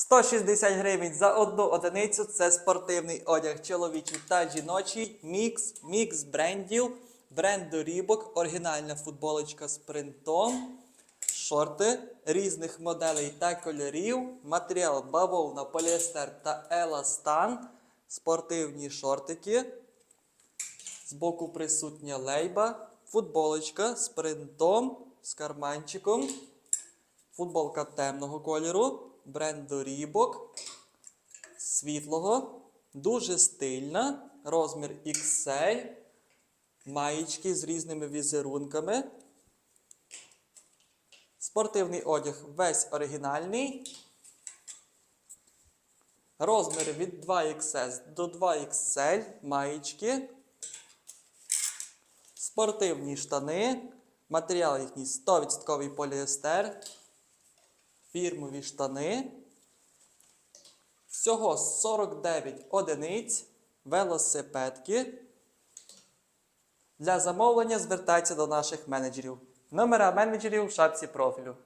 160 гривень за одну одиницю. Це спортивний одяг чоловічий та жіночий. Мікс, мікс брендів, бренду Рібок, оригінальна футболочка з принтом, шорти різних моделей та кольорів, матеріал бавовна, поліестер та еластан, спортивні шортики. Збоку присутня лейба, футболочка з принтом, з карманчиком. Футболка темного кольору, бренду Рібок, світлого, дуже стильна, розмір XL, маєчки з різними візерунками. Спортивний одяг весь оригінальний. Розміри від 2XS до 2XL, маєчки. Спортивні штани. Матеріал їхній 100% поліестер. Фірмові штани. Всього 49 одиниць. Велосипедки. Для замовлення звертайтеся до наших менеджерів. Номера менеджерів в шапці профілю.